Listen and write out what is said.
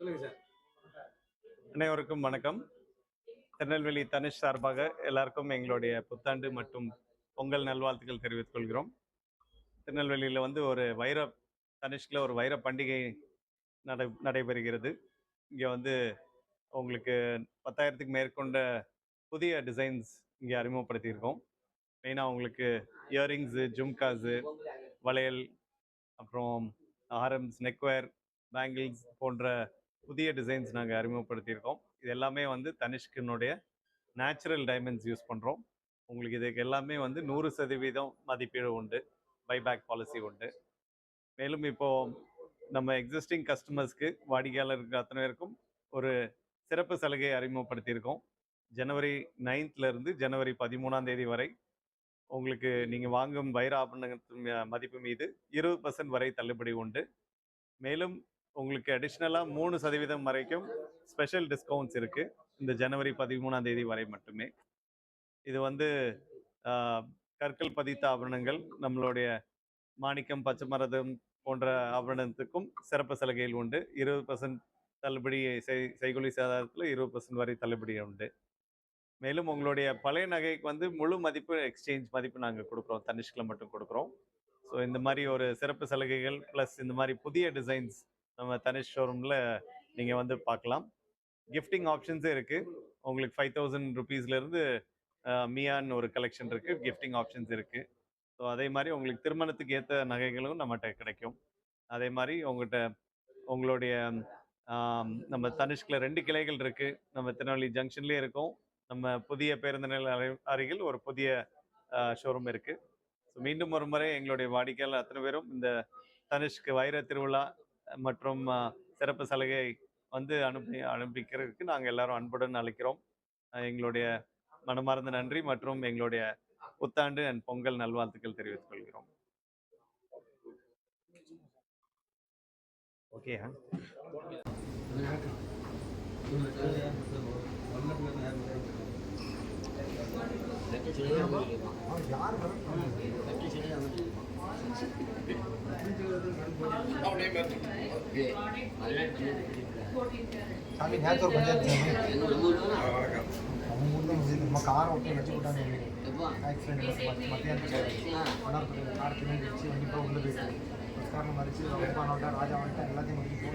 சொல்லுங்க சார். அனைவருக்கும் வணக்கம். திருநெல்வேலி தனுஷ் சார்பாக எல்லாருக்கும் எங்களுடைய புத்தாண்டு மற்றும் பொங்கல் நல்வாழ்த்துக்கள் தெரிவித்துக் கொள்கிறோம். திருநெல்வேலியில் வந்து ஒரு வைர தனுஷ்கில் ஒரு வைர பண்டிகை நடை நடைபெறுகிறது. இங்கே வந்து உங்களுக்கு பத்தாயிரத்துக்கு மேற்கொண்ட புதிய டிசைன்ஸ் இங்கே அறிமுகப்படுத்தியிருக்கோம். மெயினாக உங்களுக்கு இயரிங்ஸு ஜும்காஸு வளையல் அப்புறம் ஆரம்ஸ் நெக்வேர் பேங்கிள்ஸ் போன்ற புதிய டிசைன்ஸ் நாங்கள் அறிமுகப்படுத்தியிருக்கோம். இது எல்லாமே வந்து தனிஷ்கினுடைய நேச்சுரல் டைமண்ட்ஸ் யூஸ் பண்ணுறோம் உங்களுக்கு இதுக்கு எல்லாமே வந்து நூறு சதவீதம் மதிப்பீடு உண்டு. பைபேக் பாலிசி உண்டு. மேலும் இப்போது நம்ம எக்ஸிஸ்டிங் கஸ்டமர்ஸ்க்கு வாடிக்கையாளருக்கு அத்தனை பேருக்கும் ஒரு சிறப்பு சலுகையை அறிமுகப்படுத்தியிருக்கோம். ஜனவரி நைன்த்லேருந்து ஜனவரி பதிமூணாம் தேதி வரை உங்களுக்கு நீங்கள் வாங்கும் வைர ஆபரணத்தின் மதிப்பு மீது இருபது பர்சன்ட் வரை தள்ளுபடி உண்டு. மேலும் உங்களுக்கு அடிஷ்னலாக மூணு சதவீதம் வரைக்கும் ஸ்பெஷல் டிஸ்கவுண்ட்ஸ் இருக்குது இந்த ஜனவரி பதிமூணாம் தேதி வரை மட்டுமே. இது வந்து கற்கள் பதித்த ஆபரணங்கள் நம்மளுடைய மாணிக்கம் பச்சைமரதம் போன்ற ஆபரணத்துக்கும் சிறப்பு சலுகைகள் உண்டு. இருபது பர்சன்ட் தள்ளுபடி செய் செய்கொலி சேதாரத்தில் இருபது பர்சன்ட் வரை தள்ளுபடி உண்டு. மேலும் உங்களுடைய பழைய நகைக்கு வந்து முழு மதிப்பு எக்ஸ்சேஞ்ச் மதிப்பு நாங்கள் கொடுக்குறோம். தனிஷ்கில் மட்டும் கொடுக்குறோம். ஸோ இந்த மாதிரி ஒரு சிறப்பு சலுகைகள் ப்ளஸ் இந்த மாதிரி புதிய டிசைன்ஸ் நம்ம தனிஷ் ஷோரூமில் நீங்கள் வந்து பார்க்கலாம். கிஃப்டிங் ஆப்ஷன்ஸும் இருக்குது உங்களுக்கு ஃபைவ் தௌசண்ட் ருபீஸ்லேருந்து மியான்னு ஒரு கலெக்ஷன் இருக்குது கிஃப்டிங் ஆப்ஷன்ஸ் இருக்குது ஸோ அதே மாதிரி உங்களுக்கு திருமணத்துக்கு ஏற்ற நகைகளும் நம்மகிட்ட கிடைக்கும். அதே மாதிரி உங்கள்கிட்ட உங்களுடைய நம்ம தனிஷ்கில் ரெண்டு கிளைகள் இருக்குது நம்ம திருநெல்வேலி ஜங்ஷன்லேயே இருக்கும். நம்ம புதிய பேருந்து நிலைய அருகில் ஒரு புதிய ஷோரூம் இருக்குது ஸோ மீண்டும் ஒரு முறை எங்களுடைய வாடிக்கையாளர் அத்தனை பேரும் இந்த தனுஷ்க்கு வைர திருவிழா மற்றும் சிறப்பு சலுகை வந்து அனுப்பி அனுப்பிக்கிறதுக்கு நாங்கள் எல்லாரும் அன்புடன் அழைக்கிறோம். எங்களுடைய மனமார்ந்த நன்றி மற்றும் எங்களுடைய புத்தாண்டு அண்ட் பொங்கல் நல்வாழ்த்துக்கள் தெரிவித்துக் கொள்கிறோம். ஓகே சாமி நேற்று ஒரு பஞ்சாயத்து நம்ம ஊரில் வந்து நம்ம காரை விட்டு வச்சு விட்டாங்க. ஆக்சிடென்ட் மத்தியானம் மன்னார்பட்டி கார் பின்னாடி வச்சு வண்டி போய் உள்ள போயிட்டு. காரில் மறிச்சு ரொம்ப நோட்டா ராஜா வந்துட்டு எல்லாத்தையும் முடிச்சு